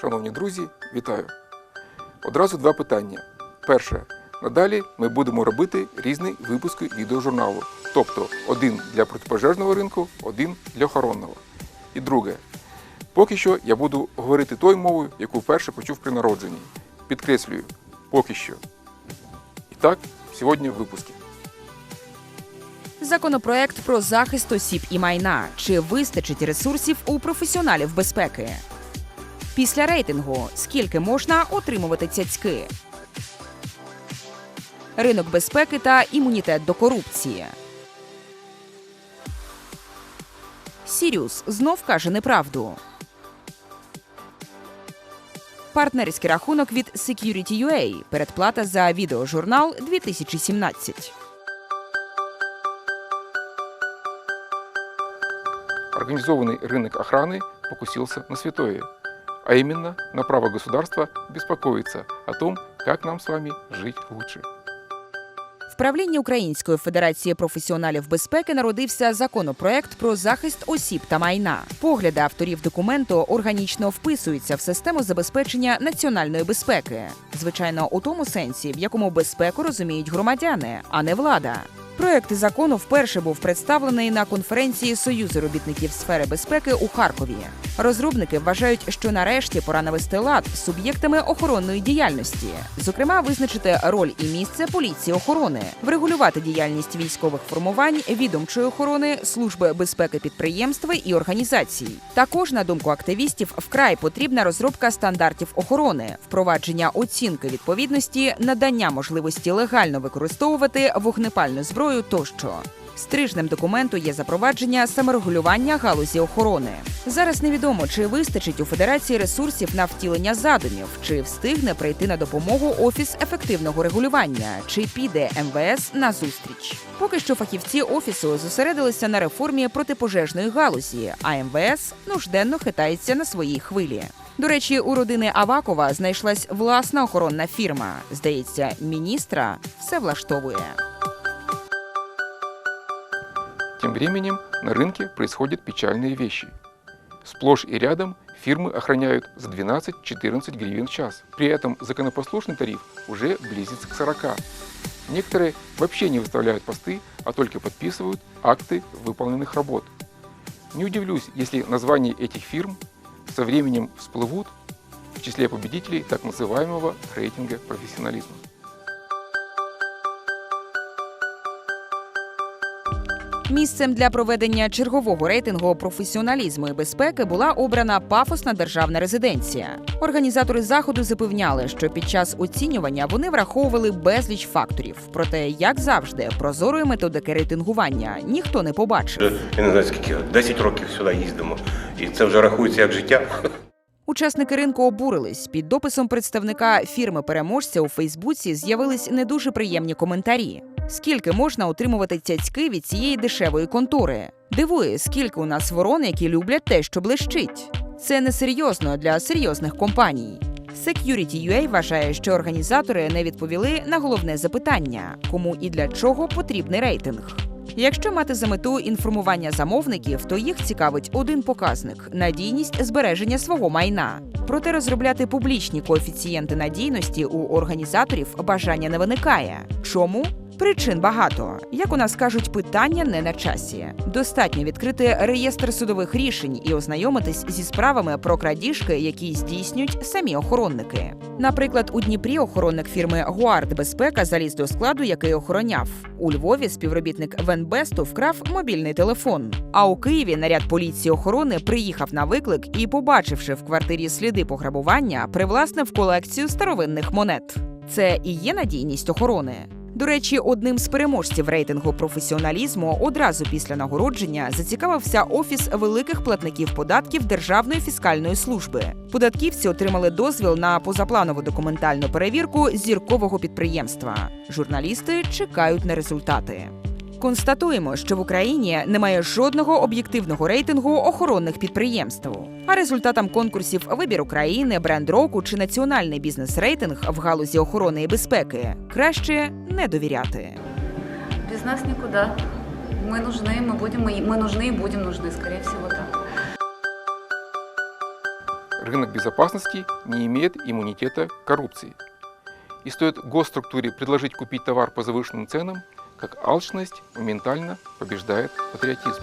Шановні друзі, вітаю! Одразу два питання. Перше. Надалі ми будемо робити різні випуски відеожурналу. Тобто один для протипожежного ринку, один для охоронного. І друге. Поки що я буду говорити тою мовою, яку вперше почув при народженні. Підкреслюю, поки що. І так, сьогодні в випуску. Законопроект про захист осіб і майна. Чи вистачить ресурсів у професіоналів безпеки? Після рейтингу скільки можна отримувати цяцьки? Ринок безпеки та імунітет до корупції. Сіріус знов каже неправду. Партнерський рахунок від Security.ua. Передплата за відеожурнал 2017. Организованный рынок охраны покусился на святое, а именно на право государства беспокоиться о том, как нам с вами жить лучше. В правлінні Української федерації професіоналів безпеки народився законопроект про захист осіб та майна. Погляди авторів документу органічно вписуються в систему забезпечення національної безпеки, звичайно, у тому сенсі, в якому безпеку розуміють громадяни, а не влада. Проект закону вперше був представлений на конференції Союзу робітників сфери безпеки у Харкові. Розробники вважають, що нарешті пора навести лад з суб'єктами охоронної діяльності, зокрема, визначити роль і місце поліції охорони, врегулювати діяльність військових формувань, відомчої охорони, служби безпеки підприємства і організацій. Також, на думку активістів, вкрай потрібна розробка стандартів охорони, впровадження оцінки відповідності, надання можливості легально використовувати вогнепальну зброю тощо. Стрижнем документу є запровадження саморегулювання галузі охорони. Зараз невідомо, чи вистачить у федерації ресурсів на втілення задумів, чи встигне прийти на допомогу офіс ефективного регулювання, чи піде МВС на зустріч. Поки що фахівці офісу зосередилися на реформі протипожежної галузі, а МВС нужденно хитається на своїй хвилі. До речі, у родини Авакова знайшлась власна охоронна фірма. Здається, міністра все влаштовує. Тем временем на рынке происходят печальные вещи. Сплошь и рядом фирмы охраняют за 12-14 гривен в час. При этом законопослушный тариф уже близится к 40. Некоторые вообще не выставляют посты, а только подписывают акты выполненных работ. Не удивлюсь, если названия этих фирм со временем всплывут в числе победителей так называемого рейтинга профессионализма. Місцем для проведення чергового рейтингу професіоналізму і безпеки була обрана пафосна державна резиденція. Організатори заходу запевняли, що під час оцінювання вони враховували безліч факторів. Проте, як завжди, прозорої методики рейтингування ніхто не побачив. Я не знаю скільки 10 років сюди їздимо, і це вже рахується як життя. Учасники ринку обурились. Під дописом представника фірми переможця у Фейсбуці з'явились не дуже приємні коментарі. Скільки можна отримувати цяцьки від цієї дешевої контори? Дивує, скільки у нас ворон, які люблять те, що блищить. Це несерйозно для серйозних компаній. Security.ua вважає, що організатори не відповіли на головне запитання, кому і для чого потрібний рейтинг. Якщо мати за мету інформування замовників, то їх цікавить один показник надійність збереження свого майна. Проте розробляти публічні коефіцієнти надійності у організаторів бажання не виникає. Чому? Причин багато. Як у нас кажуть, питання не на часі. Достатньо відкрити реєстр судових рішень і ознайомитись зі справами про крадіжки, які здійснюють самі охоронники. Наприклад, у Дніпрі охоронник фірми Гуард Безпека заліз до складу, який охороняв. У Львові співробітник Венбесту вкрав мобільний телефон. А у Києві наряд поліції охорони приїхав на виклик і, побачивши в квартирі сліди пограбування, привласнив колекцію старовинних монет. Це і є надійність охорони. До речі, одним з переможців рейтингу професіоналізму одразу після нагородження зацікавився офіс великих платників податків Державної фіскальної служби. Податківці отримали дозвіл на позапланову документальну перевірку зіркового підприємства. Журналісти чекають на результати. Констатуємо, що в Україні немає жодного об'єктивного рейтингу охоронних підприємств. А результатам конкурсів Вибір України, бренд року чи національний бізнес-рейтинг в галузі охорони і безпеки краще не довіряти. Без нас никуда. Мы нужны, мы будем, мы, мы нужны и будем нужны, скорее всего, так. рынок безопасности не имеет иммунитета к коррупции. И стоит госструктуре предложить купить товар по завышенным ценам, как алчность моментально побеждает патриотизм.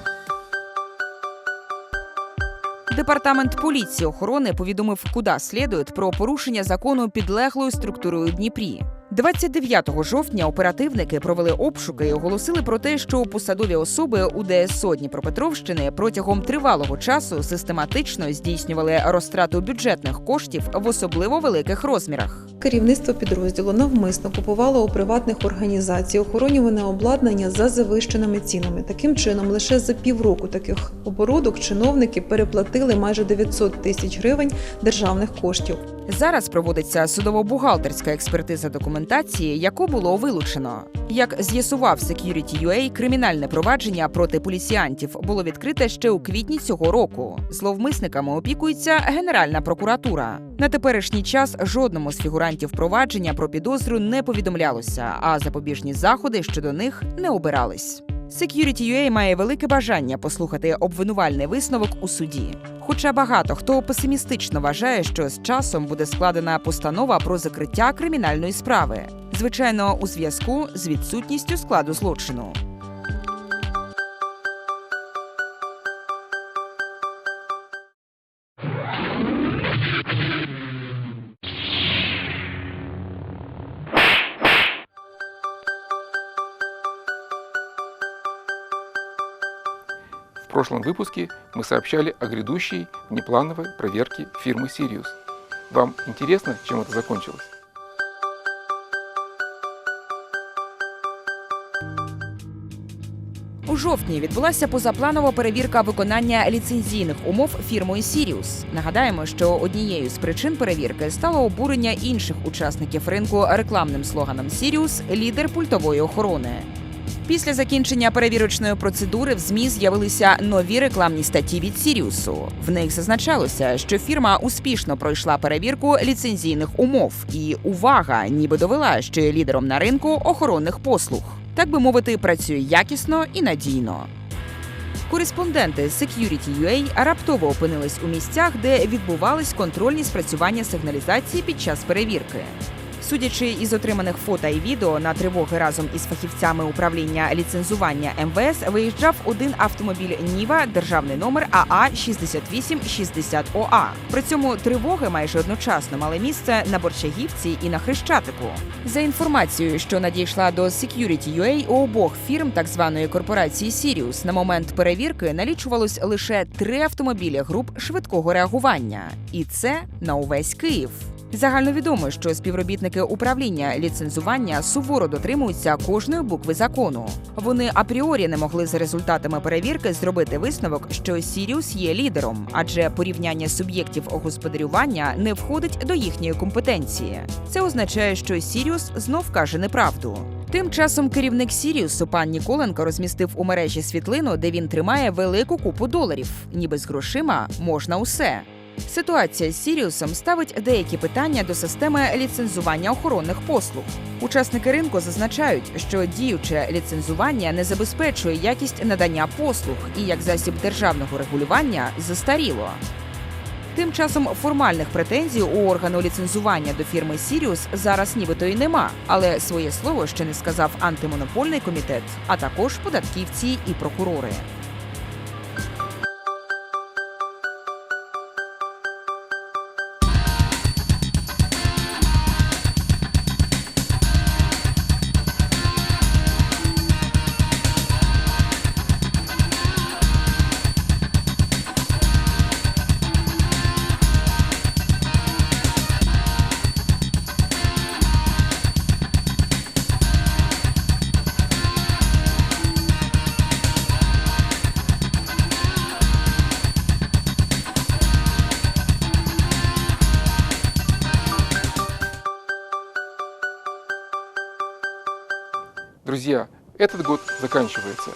Департамент поліції охорони повідомив, куди слідують про порушення закону підлеглою структурою Дніпрі. 29 жовтня оперативники провели обшуки і оголосили про те, що посадові особи УДСО Дніпропетровщини протягом тривалого часу систематично здійснювали розтрату бюджетних коштів в особливо великих розмірах. Керівництво підрозділу навмисно купувало у приватних організацій охоронюване обладнання за завищеними цінами. Таким чином, лише за півроку таких оборудок чиновники переплатили майже 900 тисяч гривень державних коштів. Зараз проводиться судово-бухгалтерська експертиза документації, яку було вилучено. Як з'ясував Security.ua, кримінальне провадження проти поліціянтів було відкрите ще у квітні цього року. Зловмисниками опікується Генеральна прокуратура. На теперішній час жодному з фігурантів провадження про підозру не повідомлялося, а запобіжні заходи щодо них не обирались. Security.ua має велике бажання послухати обвинувальний висновок у суді. Хоча багато хто песимістично вважає, що з часом буде складена постанова про закриття кримінальної справи, звичайно, у зв'язку з відсутністю складу злочину. прошлом выпуске мы сообщали о грядущей внеплановой проверке фирмы Sirius. Вам интересно, чем это закончилось? У жовтні відбулася позапланова перевірка виконання ліцензійних умов фірмою Sirius. Нагадаємо, що однією з причин перевірки стало обурення інших учасників ринку рекламним слоганом Sirius лідер пультової охорони. Після закінчення перевірочної процедури в ЗМІ з'явилися нові рекламні статті від Сіріусу. В них зазначалося, що фірма успішно пройшла перевірку ліцензійних умов, і увага, ніби довела, що є лідером на ринку охоронних послуг. Так би мовити, працює якісно і надійно. Кореспонденти Security.ua раптово опинились у місцях, де відбувались контрольні спрацювання сигналізації під час перевірки. Судячи із отриманих фото і відео на тривоги разом із фахівцями управління ліцензування МВС виїжджав один автомобіль Ніва, державний номер АА 6860 ОА. При цьому тривоги майже одночасно мали місце на Борчагівці і на Хрещатику. За інформацією, що надійшла до Security.ua, у обох фірм так званої корпорації Sirius на момент перевірки налічувалось лише три автомобілі груп швидкого реагування, і це на увесь Київ. Загальновідомо, що співробітники управління ліцензування суворо дотримуються кожної букви закону. Вони апріорі не могли за результатами перевірки зробити висновок, що Сіріус є лідером, адже порівняння суб'єктів господарювання не входить до їхньої компетенції. Це означає, що Сіріус знов каже неправду. Тим часом керівник Сіріусу пан Ніколенко розмістив у мережі світлину, де він тримає велику купу доларів. Ніби з грошима можна усе. Ситуація з Сіріусом ставить деякі питання до системи ліцензування охоронних послуг. Учасники ринку зазначають, що діюче ліцензування не забезпечує якість надання послуг і як засіб державного регулювання застаріло. Тим часом формальних претензій у органу ліцензування до фірми Сіріус зараз нібито й нема, але своє слово ще не сказав антимонопольний комітет, а також податківці і прокурори. Друзья, этот год заканчивается.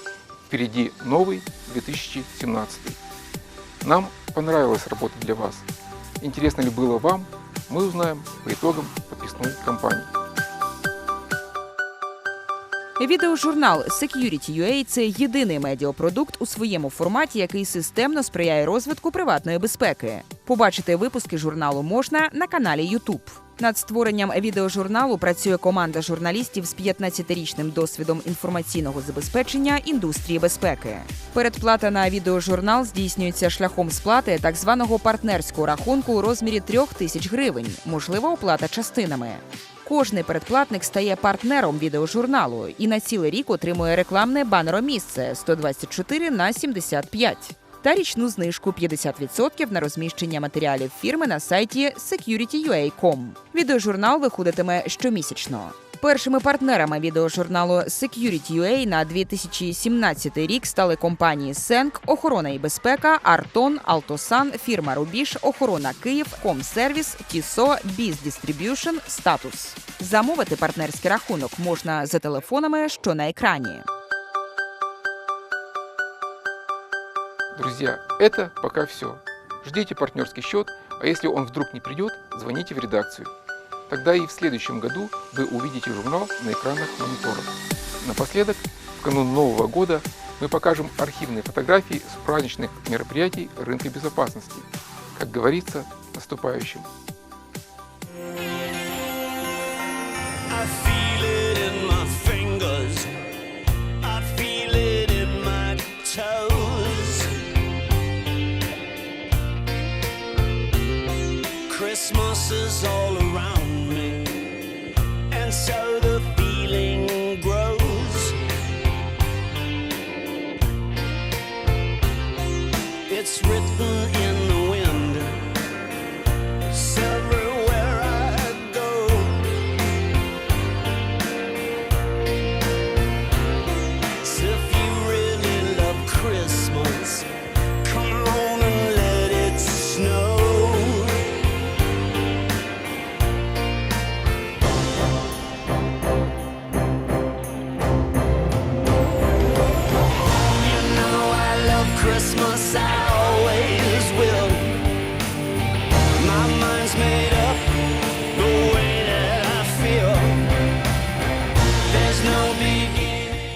Впереди новый 2017. Нам понравилось работать для вас. Интересно ли было вам, мы узнаем по итогам подписной кампании. Відеожурнал Security.ua – це єдиний медіапродукт у своєму форматі, який системно сприяє розвитку приватної безпеки. Побачити випуски журналу можна на каналі YouTube. Над створенням відеожурналу працює команда журналістів з 15-річним досвідом інформаційного забезпечення індустрії безпеки. Передплата на відеожурнал здійснюється шляхом сплати так званого партнерського рахунку у розмірі трьох тисяч гривень, можлива оплата частинами. Кожний передплатник стає партнером відеожурналу і на цілий рік отримує рекламне банеромісце 124 на 75 та річну знижку 50% на розміщення матеріалів фірми на сайті security.ua.com. Відеожурнал виходитиме щомісячно. Першими партнерами відеожурналу Security.ua на 2017 рік стали компанії Сенк, Охорона і безпека, Артон, Алтосан, фірма Рубіж, Охорона Київ, Комсервіс, Тісо, Біз Дістріб'юшн, Статус. Замовити партнерський рахунок можна за телефонами, що на екрані. Друзья, это пока все. Ждите партнерский счет, а если он вдруг не придет, звоните в редакцию. Тогда и в следующем году вы увидите журнал на экранах мониторов. Напоследок, в канун Нового года мы покажем архивные фотографии с праздничных мероприятий рынка безопасности. Как говорится, наступающим. Christmas is all around me, and so the feeling grows. It's written in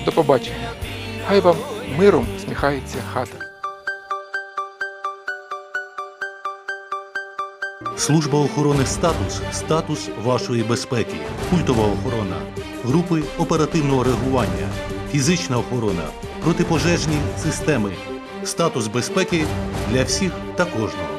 До побачення. Хай вам миром сміхається хата. Служба охорони статус статус вашої безпеки, культова охорона, групи оперативного реагування, фізична охорона, протипожежні системи, статус безпеки для всіх та кожного.